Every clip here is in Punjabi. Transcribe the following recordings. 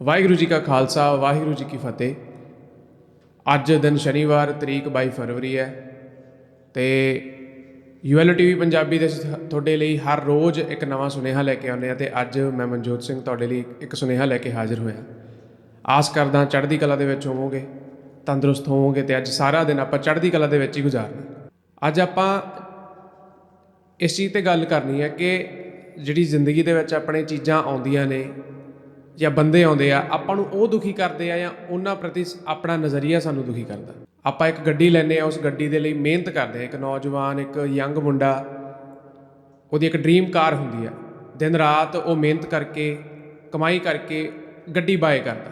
ਵਾਹਿਗੁਰੂ ਜੀ ਕਾ ਖਾਲਸਾ, ਵਾਹਿਗੁਰੂ ਜੀ ਕੀ ਫਤਿਹ। ਅੱਜ ਦਿਨ ਸ਼ਨੀਵਾਰ, ਤਰੀਕ 22 ਫਰਵਰੀ ਹੈ ਤੇ ਯੂਐਲ ਟੀਵੀ ਪੰਜਾਬੀ ਦੇ ਤੁਹਾਡੇ ਲਈ ਹਰ ਰੋਜ਼ ਇੱਕ ਨਵਾਂ ਸੁਨੇਹਾ ਲੈ ਕੇ ਆਉਂਦੇ ਆ ਤੇ ਅੱਜ ਮੈਂ ਮਨਜੋਤ ਸਿੰਘ ਤੁਹਾਡੇ ਲਈ ਇੱਕ ਸੁਨੇਹਾ ਲੈ ਕੇ ਹਾਜ਼ਰ ਹੋਇਆ। ਆਸ ਕਰਦਾ ਚੜ੍ਹਦੀ ਕਲਾ ਦੇ ਵਿੱਚ ਹੋਵੋਗੇ, ਤੰਦਰੁਸਤ ਹੋਵੋਗੇ ਤੇ ਅੱਜ ਸਾਰਾ ਦਿਨ ਆਪਾਂ ਚੜ੍ਹਦੀ ਕਲਾ ਦੇ ਵਿੱਚ ਹੀ ਗੁਜ਼ਾਰਨਾ। ਅੱਜ ਆਪਾਂ ਇਸ ਚੀਜ਼ ਤੇ ਗੱਲ ਕਰਨੀ ਹੈ ਕਿ ਜਿਹੜੀ ਜ਼ਿੰਦਗੀ ਦੇ ਵਿੱਚ ਆਪਣੇ ਚੀਜ਼ਾਂ ਆਉਂਦੀਆਂ ਨੇ ਜਾਂ ਬੰਦੇ ਆਉਂਦੇ ਆ, ਆਪਾਂ ਨੂੰ ਉਹ ਦੁਖੀ ਕਰਦੇ ਆ ਜਾਂ ਉਹਨਾਂ ਪ੍ਰਤੀ ਆਪਣਾ ਨਜ਼ਰੀਆ ਸਾਨੂੰ ਦੁਖੀ ਕਰਦਾ। ਆਪਾਂ ਇੱਕ ਗੱਡੀ ਲੈਨੇ ਆ, ਉਸ ਗੱਡੀ ਦੇ ਲਈ ਮਿਹਨਤ ਕਰਦੇ ਆ। ਇੱਕ ਨੌਜਵਾਨ, ਇੱਕ ਯੰਗ ਮੁੰਡਾ, ਉਹਦੀ ਇੱਕ ਡ੍ਰੀਮ ਕਾਰ ਹੁੰਦੀ ਆ। ਦਿਨ ਰਾਤ ਉਹ ਮਿਹਨਤ ਕਰਕੇ, ਕਮਾਈ ਕਰਕੇ ਗੱਡੀ ਬਾਏ ਕਰਦਾ।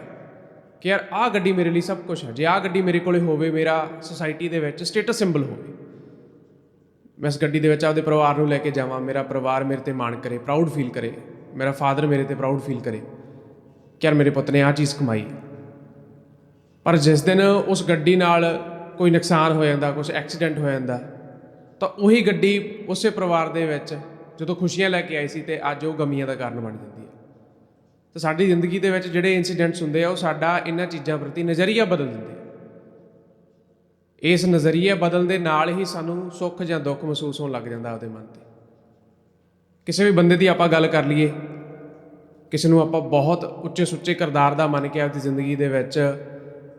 ਕਿ ਯਾਰ, ਆਹ ਗੱਡੀ ਮੇਰੇ ਲਈ ਸਭ ਕੁਝ ਹੈ ਜੇ ਆਹ ਗੱਡੀ ਮੇਰੇ ਕੋਲੇ ਹੋਵੇ, ਮੇਰਾ ਸੁਸਾਇਟੀ ਦੇ ਵਿੱਚ ਸਟੇਟਸ ਸਿੰਬਲ ਹੋਵੇ। ਮੈਂ ਇਸ ਗੱਡੀ ਦੇ ਵਿੱਚ ਆਪਦੇ ਪਰਿਵਾਰ ਨੂੰ ਲੈ ਕੇ ਜਾਵਾਂ। ਮੇਰਾ ਪਰਿਵਾਰ ਮੇਰੇ ਤੇ ਮਾਣ ਕਰੇ ਪ੍ਰਾਊਡ ਫੀਲ ਕਰੇ। ਮੇਰਾ ਫਾਦਰ ਮੇਰੇ ਤੇ ਪ੍ਰਾਊਡ ਫੀਲ ਕਰੇ। ਕਿ ਯਾਰ ਮੇਰੇ ਪੁੱਤ ਨੇ ਆਹ ਚੀਜ਼ ਕਮਾਈ? ਪਰ ਜਿਸ ਦਿਨ ਉਸ ਗੱਡੀ ਨਾਲ ਕੋਈ ਨੁਕਸਾਨ ਹੋ ਜਾਂਦਾ ਕੁਝ ਐਕਸੀਡੈਂਟ ਹੋ ਜਾਂਦਾ, ਤਾਂ ਉਹੀ ਗੱਡੀ ਉਸੇ ਪਰਿਵਾਰ ਦੇ ਵਿੱਚ ਜਦੋਂ ਖੁਸ਼ੀਆਂ ਲੈ ਕੇ ਆਈ ਸੀ ਤੇ ਅੱਜ ਉਹ ਗਮੀਆਂ ਦਾ ਕਾਰਨ ਬਣ ਜਾਂਦੀ ਹੈ। ਤਾਂ ਸਾਡੀ ਜ਼ਿੰਦਗੀ ਦੇ ਵਿੱਚ ਜਿਹੜੇ ਇਨਸੀਡੈਂਟਸ ਹੁੰਦੇ ਆ, ਉਹ ਸਾਡਾ ਇਹਨਾਂ ਚੀਜ਼ਾਂ ਪ੍ਰਤੀ ਨਜ਼ਰੀਆ ਬਦਲ ਦਿੰਦੇ ਇਸ ਨਜ਼ਰੀਏ ਬਦਲ ਦੇ ਨਾਲ ਹੀ ਸਾਨੂੰ ਸੁੱਖ ਜਾਂ ਦੁੱਖ ਮਹਿਸੂਸ ਹੋਣ ਲੱਗ ਜਾਂਦਾ ਉਹਦੇ ਮਨ ਤੇ। ਕਿਸੇ ਵੀ ਬੰਦੇ ਦੀ ਆਪਾਂ ਗੱਲ ਕਰ ਲਈਏ ਕਿਸੇ ਨੂੰ ਆਪਾਂ ਬਹੁਤ ਉੱਚੇ ਸੁੱਚੇ ਕਿਰਦਾਰ ਦਾ ਮੰਨ ਕੇ ਆਪਦੀ ਜ਼ਿੰਦਗੀ ਦੇ ਵਿੱਚ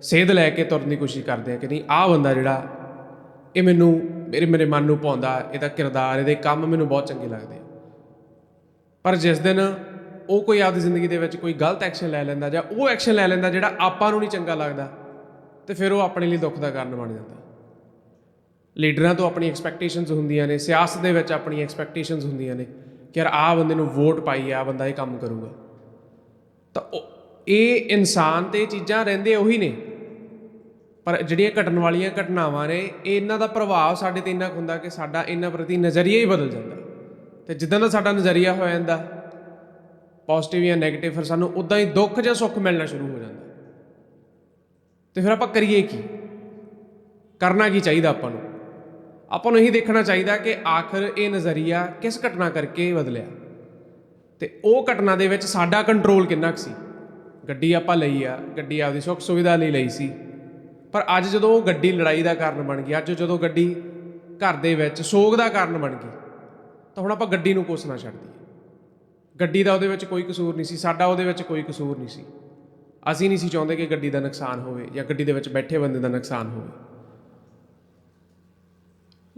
ਸੇਧ ਲੈ ਕੇ ਤੁਰਨ ਦੀ ਕੋਸ਼ਿਸ਼ ਕਰਦੇ ਆ ਕਿ ਨਹੀਂ, ਆਹ ਬੰਦਾ ਜਿਹੜਾ ਇਹ ਮੈਨੂੰ ਮੇਰੇ ਮੇਰੇ ਮਨ ਨੂੰ ਪਾਉਂਦਾ, ਇਹਦਾ ਕਿਰਦਾਰ, ਇਹਦੇ ਕੰਮ ਮੈਨੂੰ ਬਹੁਤ ਚੰਗੇ ਲੱਗਦੇ ਆ। ਪਰ ਜਿਸ ਦਿਨ ਉਹ ਕੋਈ ਆਪਦੀ ਜ਼ਿੰਦਗੀ ਦੇ ਵਿੱਚ ਕੋਈ ਗਲਤ ਐਕਸ਼ਨ ਲੈ ਲੈਂਦਾ ਜਾਂ ਉਹ ਐਕਸ਼ਨ ਲੈ ਲੈਂਦਾ ਜਿਹੜਾ ਆਪਾਂ ਨੂੰ ਨਹੀਂ ਚੰਗਾ ਲੱਗਦਾ, ਤੇ ਫਿਰ ਉਹ ਆਪਣੇ ਲਈ ਦੁੱਖ ਦਾ ਕਾਰਨ ਬਣ ਜਾਂਦਾ। ਲੀਡਰਾਂ ਤੋਂ ਆਪਣੀ ਐਕਸਪੈਕਟੇਸ਼ਨਸ ਹੁੰਦੀਆਂ ਨੇ, ਸਿਆਸਤ ਦੇ ਵਿੱਚ ਆਪਣੀ ਐਕਸਪੈਕਟੇਸ਼ਨਸ ਹੁੰਦੀਆਂ ਨੇ। ਕਿ ਯਾਰ ਆਹ ਬੰਦੇ ਨੂੰ ਵੋਟ ਪਾਈ ਆ ਬੰਦਾ ਇਹ ਕੰਮ ਕਰੂਗਾ। ਤਾਂ ਉਹ, ਇਹ ਇਨਸਾਨ ਤੇ ਇਹ ਚੀਜ਼ਾਂ ਰਹਿੰਦੇ ਉਹੀ ਨੇ। ਪਰ ਜਿਹੜੀਆਂ ਘਟਣ ਵਾਲੀਆਂ ਘਟਨਾਵਾਂ ਨੇ, ਇਹ ਇਹਨਾਂ ਦਾ ਪ੍ਰਭਾਵ ਸਾਡੇ ਤੇ ਇੰਨਾ ਕੁ ਹੁੰਦਾ ਕਿ ਸਾਡਾ ਇਹਨਾਂ ਪ੍ਰਤੀ ਨਜ਼ਰੀਆ ਹੀ ਬਦਲ ਜਾਂਦਾ। ਤੇ ਜਿੱਦਾਂ ਦਾ ਸਾਡਾ ਨਜ਼ਰੀਆ ਹੋ ਜਾਂਦਾ ਪੋਜ਼ਿਟਿਵ ਜਾਂ 네ਗੇਟਿਵ ਫਿਰ ਸਾਨੂੰ ਉਦਾਂ ਹੀ ਦੁੱਖ ਜਾਂ ਸੁੱਖ ਮਿਲਣਾ ਸ਼ੁਰੂ ਹੋ ਜਾਂਦਾ। ਤੇ ਫਿਰ ਆਪਾਂ ਕਰੀਏ ਕੀ? ਕਰਨਾ ਕੀ ਚਾਹੀਦਾ ਆਪਾਂ ਨੂੰ? ਆਪਾਂ ਨੂੰ ਇਹੀ ਦੇਖਣਾ ਚਾਹੀਦਾ ਕਿ ਆਖਰ ਇਹ ਨਜ਼ਰੀਆ ਕਿਸ ਘਟਨਾ ਕਰਕੇ ਬਦਲਿਆ? ਤੇ ਉਹ ਘਟਨਾ ਦੇ ਵਿੱਚ ਸਾਡਾ ਕੰਟਰੋਲ ਕਿੰਨਾ ਕੁ ਸੀ? ਗੱਡੀ ਆਪਾਂ ਲਈ ਆ, ਗੱਡੀ ਆਪਦੀ ਸੁੱਖ ਸੁਵਿਧਾ ਲਈ ਲਈ ਸੀ। ਪਰ ਅੱਜ ਜਦੋਂ ਉਹ ਗੱਡੀ ਲੜਾਈ ਦਾ ਕਾਰਨ ਬਣ ਗਈ, ਅੱਜ ਜਦੋਂ ਗੱਡੀ ਘਰ ਦੇ ਵਿੱਚ ਸੋਗ ਦਾ ਕਾਰਨ ਬਣ ਗਈ, ਤਾਂ ਹੁਣ ਆਪਾਂ ਗੱਡੀ ਨੂੰ ਕੋਸਣਾ ਛੱਡ ਦਈਏ ਗੱਡੀ ਦਾ ਉਹਦੇ ਵਿੱਚ ਕੋਈ ਕਸੂਰ ਨਹੀਂ ਸੀ, ਸਾਡਾ ਉਹਦੇ ਵਿੱਚ ਕੋਈ ਕਸੂਰ ਨਹੀਂ ਸੀ। ਅਸੀਂ ਨਹੀਂ ਸੀ ਚਾਹੁੰਦੇ ਕਿ ਗੱਡੀ ਦਾ ਨੁਕਸਾਨ ਹੋਵੇ ਜਾਂ ਗੱਡੀ ਦੇ ਵਿੱਚ ਬੈਠੇ ਬੰਦੇ ਦਾ ਨੁਕਸਾਨ ਹੋਵੇ।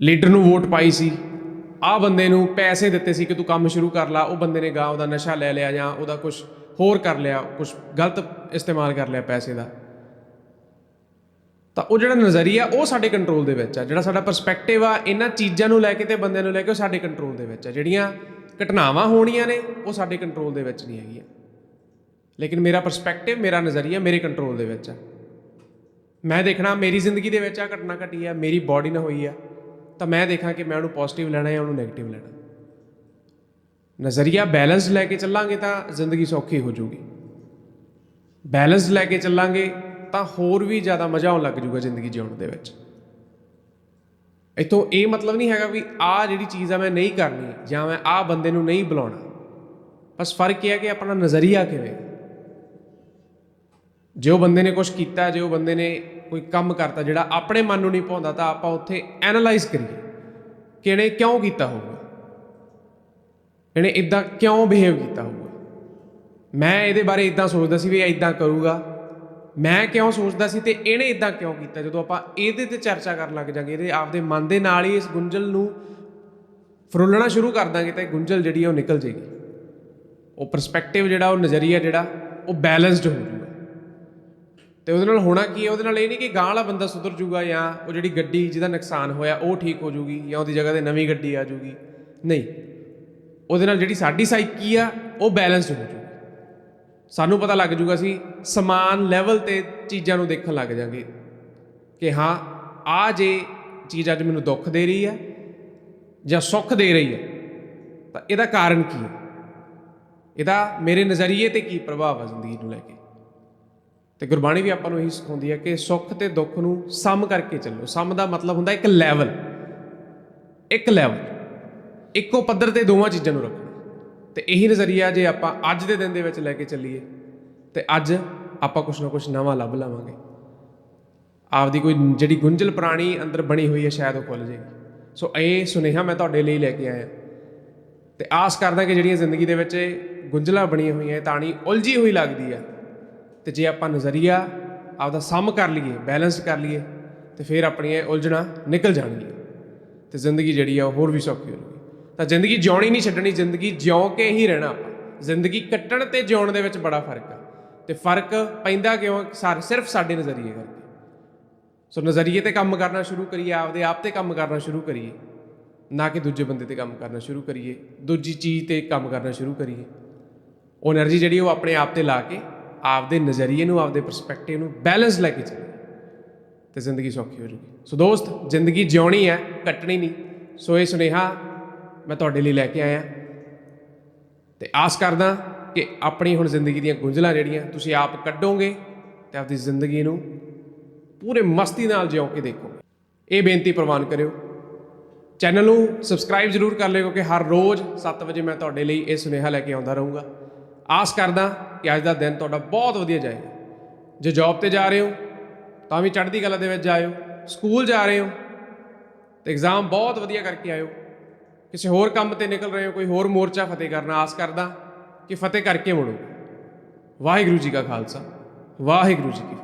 ਲੀਡਰ ਨੂੰ ਵੋਟ ਪਾਈ ਸੀ। ਆਹ ਬੰਦੇ ਨੂੰ ਪੈਸੇ ਦਿੱਤੇ ਸੀ ਕਿ ਤੂੰ ਕੰਮ ਸ਼ੁਰੂ ਕਰ ਲਾ। ਉਹ ਬੰਦੇ ਨੇ ਗਾਂ ਉਹਦਾ ਨਸ਼ਾ ਲੈ ਲਿਆ ਜਾਂ ਉਹਦਾ ਕੁਝ ਹੋਰ ਕਰ ਲਿਆ ਕੁਝ ਗਲਤ ਇਸਤੇਮਾਲ ਕਰ ਲਿਆ ਪੈਸੇ ਦਾ। ਤਾਂ ਉਹ ਜਿਹੜਾ ਨਜ਼ਰੀਆ ਉਹ ਸਾਡੇ ਕੰਟਰੋਲ ਦੇ ਵਿੱਚ ਆ। ਜਿਹੜਾ ਸਾਡਾ ਪਰਸਪੈਕਟਿਵ ਆ, ਇਹਨਾਂ ਚੀਜ਼ਾਂ ਨੂੰ ਲੈ ਕੇ ਤੇ ਬੰਦਿਆਂ ਨੂੰ ਲੈ ਕੇ ਉਹ ਸਾਡੇ ਕੰਟਰੋਲ ਦੇ ਵਿੱਚ ਆ। ਜਿਹੜੀਆਂ ਘਟਨਾਵਾਂ ਹੋਣੀਆਂ ਨੇ, ਉਹ ਸਾਡੇ ਕੰਟਰੋਲ ਦੇ ਵਿੱਚ ਨਹੀਂ ਹੈਗੀਆਂ। ਲੇਕਿਨ ਮੇਰਾ ਪਰਸਪੈਕਟਿਵ ਮੇਰਾ ਨਜ਼ਰੀਆ ਮੇਰੇ ਕੰਟਰੋਲ ਦੇ ਵਿੱਚ ਆ। ਮੈਂ ਦੇਖਣਾ ਮੇਰੀ ਜ਼ਿੰਦਗੀ ਦੇ ਵਿੱਚ ਆ ਘਟਨਾ ਘਟੀ ਆ, ਮੇਰੀ ਬਾਡੀ ਨਾਲ ਹੋਈ ਆ। ਤਾਂ ਮੈਂ ਦੇਖਾਂ ਕਿ ਮੈਂ ਉਹਨੂੰ ਪੋਜ਼ਿਟਿਵ ਲੈਣਾ ਜਾਂ ਉਹਨੂੰ 네ਗੇਟਿਵ ਲੈਣਾ। ਨਜ਼ਰੀਆ ਬੈਲੈਂਸ ਲੈ ਕੇ ਚੱਲਾਂਗੇ ਤਾਂ ਜ਼ਿੰਦਗੀ ਸੌਖੀ ਹੋ ਜਾਊਗੀ। ਬੈਲੈਂਸ ਲੈ ਕੇ ਚੱਲਾਂਗੇ ਤਾਂ ਹੋਰ ਵੀ ਜ਼ਿਆਦਾ ਮਜ਼ਾ ਆਉਣ ਲੱਗ ਜਾਊਗਾ ਜ਼ਿੰਦਗੀ ਜਿਉਣ ਦੇ ਵਿੱਚ। ਇਤੋਂ ਇਹ ਮਤਲਬ ਨਹੀਂ ਹੈਗਾ ਵੀ ਆਹ ਜਿਹੜੀ ਚੀਜ਼ ਆ ਮੈਂ ਨਹੀਂ ਕਰਨੀ ਜਾਂ ਮੈਂ ਆਹ ਬੰਦੇ ਨੂੰ ਨਹੀਂ ਬੁਲਾਉਣਾ। ਬਸ ਫ਼ਰਕ ਇਹ ਹੈ ਕਿ ਆਪਣਾ ਨਜ਼ਰੀਆ ਕਿਵੇਂ? ਹੈ। ਜੇ ਉਹ ਬੰਦੇ ਨੇ ਕੁਝ ਕੀਤਾ, ਜੇ ਉਹ ਬੰਦੇ ਨੇ ਕੋਈ ਕੰਮ ਕਰਤਾ ਜਿਹੜਾ ਆਪਣੇ ਮਨ ਨੂੰ ਨਹੀਂ ਪਾਉਂਦਾ ਤਾਂ ਆਪਾਂ ਉੱਥੇ ਐਨਾਲਾਈਜ਼ ਕਰੀਏ। ਕਿ ਇਹਨੇ ਕਿਉਂ ਕੀਤਾ ਹੋਊਗਾ? ਇਹਨੇ ਇਦਾਂ ਕਿਉਂ ਬਿਹੇਵ ਕੀਤਾ ਹੋਊਗਾ? ਮੈਂ ਇਹਦੇ ਬਾਰੇ ਇਦਾਂ ਸੋਚਦਾ ਸੀ ਵੀ ਇਹ ਇਦਾਂ ਕਰੂਗਾ। ਮੈਂ ਕਿਉਂ ਸੋਚਦਾ ਸੀ ਤੇ ਇਹਨੇ ਇਦਾਂ ਕਿਉਂ ਕੀਤਾ? ਜਦੋਂ ਆਪਾਂ ਇਹਦੇ ਤੇ ਚਰਚਾ ਕਰਨ ਲੱਗ ਜਾਾਂਗੇ, ਇਹਦੇ ਆਪਦੇ ਮਨ ਦੇ ਨਾਲ ਹੀ ਇਸ ਗੁੰਝਲ ਨੂੰ ਫਰੋਲਣਾ ਸ਼ੁਰੂ ਕਰ ਦਾਂਗੇ, ਤਾਂ ਇਹ ਗੁੰਝਲ ਜਿਹੜੀ ਆ ਉਹ ਨਿਕਲ ਜੇਗੀ। ਉਹ ਪਰਸਪੈਕਟਿਵ ਜਿਹੜਾ, ਉਹ ਨਜ਼ਰੀਆ ਜਿਹੜਾ, ਉਹ ਬੈਲੈਂਸਡ ਹੋ ਜਾਊਗਾ ਤੇ ਉਹਦੇ ਨਾਲ ਹੋਣਾ ਕੀ ਹੈ? ਉਹਦੇ ਨਾਲ ਇਹ ਨਹੀਂ ਕਿ ਗਾਂ ਵਾਲਾ ਬੰਦਾ ਸੁਧਰ ਜੂਗਾ ਜਾਂ ਉਹ ਜਿਹੜੀ ਗੱਡੀ ਜਿਹਦਾ ਨੁਕਸਾਨ ਹੋਇਆ, ਉਹ ਠੀਕ ਹੋ ਜੂਗੀ ਜਾਂ ਉਹਦੀ ਜਗ੍ਹਾ ਤੇ ਨਵੀਂ ਗੱਡੀ ਆ ਜੂਗੀ। ਨਹੀਂ। ਉਹਦੇ ਨਾਲ ਜਿਹੜੀ ਸਾਡੀ ਸਾਈਕੀ ਆ, ਉਹ ਬੈਲੈਂਸਡ ਹੋ ਜੂਗੀ। ਸਾਨੂੰ ਪਤਾ ਲੱਗ ਜੂਗਾ ਸੀ ਸਮਾਨ ਲੈਵਲ ਤੇ ਚੀਜ਼ਾਂ ਨੂੰ ਦੇਖਣ ਲੱਗ ਜਾਾਂਗੇ ਕਿ ਹਾਂ ਆ ਜੇ ਚੀਜ਼ ਅੱਜ ਮੈਨੂੰ ਦੁੱਖ ਦੇ ਰਹੀ ਹੈ ਜਾਂ ਸੁੱਖ ਦੇ ਰਹੀ ਹੈ, ਤਾਂ ਇਹਦਾ ਕਾਰਨ ਕੀ ਹੈ? ਇਹਦਾ ਮੇਰੇ ਨਜ਼ਰੀਏ ਤੇ ਕੀ ਪ੍ਰਭਾਵ ਆ ਜ਼ਿੰਦਗੀ ਨੂੰ ਲੈ ਕੇ? ਤੇ ਗੁਰਬਾਣੀ ਵੀ ਆਪਾਂ ਨੂੰ ਇਹੀ ਸਿਖਾਉਂਦੀ ਹੈ ਕਿ ਸੁੱਖ ਤੇ ਦੁੱਖ ਨੂੰ ਸਮ ਕਰਕੇ ਚੱਲੋ। ਸਮ ਦਾ ਮਤਲਬ ਹੁੰਦਾ ਇੱਕ ਲੈਵਲ ਇੱਕ ਲੈਵਲ ਇੱਕੋ ਪੱਧਰ ਤੇ ਦੋਵਾਂ ਚੀਜ਼ਾਂ ਨੂੰ ਰੱਖਣਾ ਤੇ ਇਹੀ ਨਜ਼ਰੀਆ ਜੇ ਆਪਾਂ ਅੱਜ ਦੇ ਦਿਨ ਦੇ ਵਿੱਚ ਲੈ ਕੇ ਚੱਲੀਏ, ਤੇ ਅੱਜ ਆਪਾਂ ਕੁਛ ਨਾ ਕੁਛ ਨਵਾਂ ਲੱਭ ਲਵਾਂਗੇ। ਆਪਦੀ ਕੋਈ ਜਿਹੜੀ ਗੁੰਝਲ ਪ੍ਰਾਣੀ ਅੰਦਰ ਬਣੀ ਹੋਈ ਹੈ, ਸ਼ਾਇਦ ਉਹ ਖੁੱਲ ਜਾਏਗੀ। ਸੋ ਇਹ ਸੁਨੇਹਾ ਮੈਂ ਤੁਹਾਡੇ ਲਈ ਲੈ ਕੇ ਆਇਆ। ਤੇ ਆਸ ਕਰਦਾ ਕਿ ਜਿਹੜੀਆਂ ਜ਼ਿੰਦਗੀ ਦੇ ਵਿੱਚ ਗੁੰਝਲਾਂ ਬਣੀਆਂ ਹੋਈਆਂ, ਇਹ ਤਾਣੀ ਉਲਝੀ ਹੋਈ ਲੱਗਦੀ ਆ ਤੇ ਜੇ ਆਪਾਂ ਨਜ਼ਰੀਆ ਆਪਦਾ ਸਮ ਕਰ ਲਈਏ ਬੈਲੈਂਸ ਕਰ ਲਈਏ, ਤੇ ਫਿਰ ਆਪਣੀਆਂ ਉਲਝਣਾ ਨਿਕਲ ਜਾਣਗੀਆਂ। ਤੇ ਜ਼ਿੰਦਗੀ ਜਿਹੜੀ ਆ ਉਹ ਹੋਰ ਵੀ ਸੌਖੀ ਹੋਊਗੀ ਤਾਂ ਜ਼ਿੰਦਗੀ ਜਿਉਣੀ ਨਹੀਂ ਛੱਡਣੀ, ਜ਼ਿੰਦਗੀ ਜਿਉਂ ਕੇ ਹੀ ਰਹਿਣਾ ਆਪਾਂ। ਜ਼ਿੰਦਗੀ ਕੱਟਣ ਤੇ ਜਿਉਣ ਦੇ ਵਿੱਚ ਬੜਾ ਫ਼ਰਕ ਆ। ਤੇ ਫ਼ਰਕ ਪੈਂਦਾ ਕਿਉਂ? ਸਾਰੇ ਸਿਰਫ ਸਾਡੇ ਨਜ਼ਰੀਏ ਕਰਕੇ। ਸੋ ਨਜ਼ਰੀਏ ਤੇ ਕੰਮ ਕਰਨਾ ਸ਼ੁਰੂ ਕਰੀਏ, ਆਪਦੇ ਆਪ ਤੇ ਕੰਮ ਕਰਨਾ ਸ਼ੁਰੂ ਕਰੀਏ। ਨਾ ਕਿ ਦੂਜੇ ਬੰਦੇ ਤੇ ਕੰਮ ਕਰਨਾ ਸ਼ੁਰੂ ਕਰੀਏ। ਦੂਜੀ ਚੀਜ਼ ਤੇ ਕੰਮ ਕਰਨਾ ਸ਼ੁਰੂ ਕਰੀਏ। ਉਹ એનર્ਜੀ ਜਿਹੜੀ ਉਹ ਆਪਣੇ ਆਪ ਤੇ ਲਾ ਕੇ ਆਪਦੇ ਨਜ਼ਰੀਏ ਨੂੰ, ਆਪਦੇ ਪਰਸਪੈਕਟਿਵ ਨੂੰ ਬੈਲੈਂਸ ਲੈ ਕੇ ਚੱਲੀਏ ਤੇ ਜ਼ਿੰਦਗੀ ਸੌਖੀ ਹੋ ਜੂਗੀ। ਸੋ ਦੋਸਤ, ਜ਼ਿੰਦਗੀ ਜਿਉਣੀ ਹੈ, ਕੱਟਣੀ ਨਹੀਂ। ਸੋ ਇਹ ਸੁਨੇਹਾ ਮੈਂ ਤੁਹਾਡੇ ਲਈ ਲੈ ਕੇ ਆਇਆ। ਤੇ ਆਸ ਕਰਦਾ ਕਿ ਆਪਣੀ ਹੁਣ ਜ਼ਿੰਦਗੀ ਦੀਆਂ ਗੁੰਝਲਾਂ ਜਿਹੜੀਆਂ ਤੁਸੀਂ ਆਪ ਕੱਢੋਗੇ ਤੇ ਆਪਦੀ ਜ਼ਿੰਦਗੀ ਨੂੰ ਪੂਰੇ ਮਸਤੀ ਨਾਲ ਜਿਉ ਕੇ ਦੇਖੋਗੇ। ਇਹ ਬੇਨਤੀ ਪ੍ਰਵਾਨ ਕਰਿਓ। ਚੈਨਲ ਨੂੰ ਸਬਸਕ੍ਰਾਈਬ ਜ਼ਰੂਰ ਕਰ ਲਿਓ ਕਿਉਂਕਿ ਹਰ ਰੋਜ਼ 7 ਵਜੇ ਮੈਂ ਤੁਹਾਡੇ ਲਈ ਇਹ ਸੁਨੇਹਾ ਲੈ ਕੇ ਆਉਂਦਾ ਰਹੂੰਗਾ। ਆਸ ਕਰਦਾ ਕਿ ਅੱਜ ਦਾ ਦਿਨ ਤੁਹਾਡਾ ਬਹੁਤ ਵਧੀਆ ਜਾਏਗਾ। ਜੇ ਜੌਬ ਤੇ ਜਾ ਰਹੇ ਹੋ, ਤਾਂ ਵੀ ਚੜ੍ਹਦੀ ਕਲਾ ਦੇ ਵਿੱਚ ਜਾਇਓ। ਸਕੂਲ ਜਾ ਰਹੇ ਹੋ, ਤੇ ਐਗਜ਼ਾਮ ਬਹੁਤ ਵਧੀਆ ਕਰਕੇ ਆਇਓ। ਕਿਸੇ ਹੋਰ ਕੰਮ ਤੇ ਨਿਕਲ ਰਹੇ ਹੋ, ਕੋਈ ਹੋਰ ਮੋਰਚਾ ਫਤਿਹ ਕਰਨਾ, ਆਸ ਕਰਦਾ ਕਿ ਫਤਿਹ ਕਰਕੇ ਮੁੜੋ। ਵਾਹਿਗੁਰੂ ਜੀ ਕਾ ਖਾਲਸਾ, ਵਾਹਿਗੁਰੂ ਜੀ ਕੀ